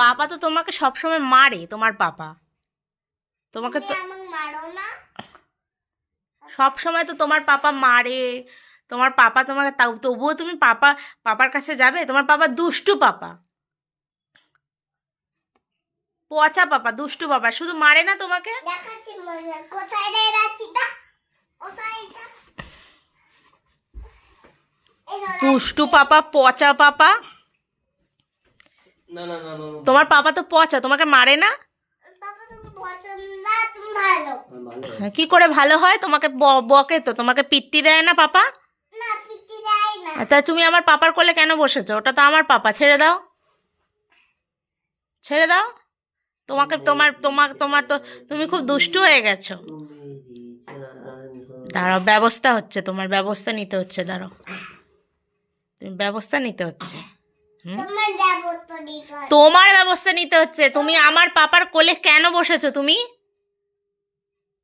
পাপা তো তোমাকে সবসময় মারে তোমার পাপা। তোমাকে তো আমাকে মারো না। সব সময় তো তোমার পাপা মারে তোমার পাপা তোমাকে তবুও তুমি পাপা পাপার কাছে যাবে? তোমার পাপা দুষ্টু পাপা। পচা পাপা দুষ্টু পাপা। শুধু মারে না তোমাকে? দুষ্টু পাপা পচা পাপা। না না না না না। তোমার পাপা তো পচা তোমাকে মারে না? বাবা তুমি পছন্দ না তুমি ভালো আমি ভালো হ্যাঁ, কি করে ভালো হয়? তোমাকে ব- বকে তো তোমাকে পিত্তি দেয় না পাপা? না পিটি দেয় না। তা তুমি আমার পাপার কোলে কেন বসেছো? ওটা তো আমার পাপা ছেড়ে দাও। ছেড়ে দাও। তোমাকে তোমার তোমার তোমার তো তুমি খুব দুষ্টু হয়ে গেছো। দাঁড়াও ব্যবস্থা হচ্ছে তোমার ব্যবস্থা নিতে হচ্ছে দাঁড়াও। তুমি ব্যবস্থা নিতে হচ্ছে। তোমার ব্যবস্থা নিতে হচ্ছে। তুমি আমার পাপার কোলে কেন বসেছো তুমি?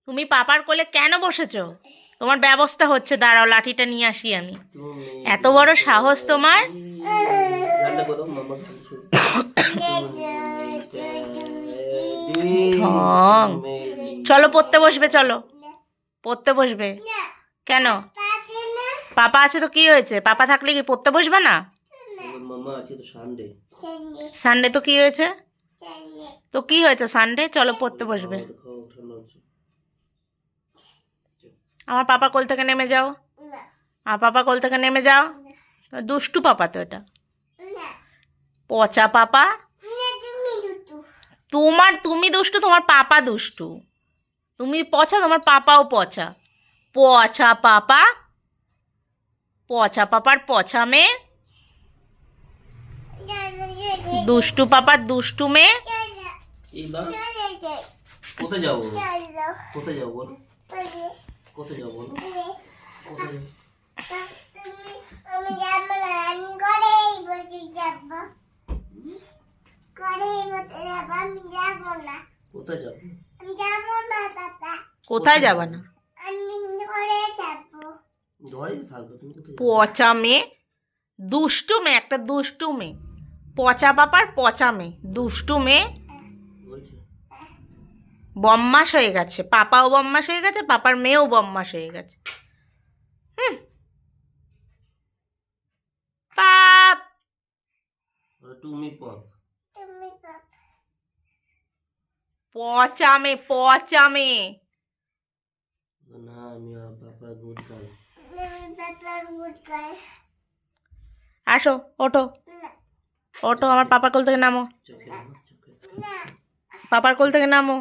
তুমি পাপার কোলে কেন বসেছো? তোমার ব্যবস্থা হচ্ছে দাঁড়াও লাঠিটা নিয়ে আসি আমি। এত বড় সাহস তোমার। চলো পড়তে বসবে চলো। পড়তে বসবে। কেন? পাপা আছে তো কি হয়েছে? পাপা থাকলে কি পড়তে বসবে না? মামা আছে তো সানডে সানডে তো কি হয়েছে? তো কি হয়েছে সানডে চলো পড়তে বসবে। আমার পাপা কোল থেকে নেমে যাও। না, আর পাপা কোল থেকে নেমে যাও। দুষ্টু পাপা তো এটা। পচা পাপা। তোমার তুমি দুষ্টু তোমার পাপা দুষ্টু। তুমি পচা তোমার পাপাও পচা। পচা পাপা? পচা পাপার পচা মেয়ে না, না, না, না, দুষ্টু পাপার দুষ্টু মেয়ে। কোথায় যাব না, কোথায় যাব বলো? কোথায় যাব বলো? কোথায় যাব? পচা মেয়ে দুষ্টু মেয়ে একটা দুষ্টু মেয়ে। পচা পাপার পচা মেয়ে দুষ্টু মেয়ে। বলছো বম্মাস হয়ে গেছে পাপাও বম্মাস হয়ে গেছে পাপার মেয়েও বম্মাস হয়ে গেছে। হুম। পাপ। তুমি পপ। পচা মেয়ে পচা মেয়ে। না আমি বাবা গুড গার্ল। তুমি বাবার বুট গায়ে আসো ওঠো। ওঠো আমার পাপার কোল থেকে নামো। পাপার কোল থেকে নামো।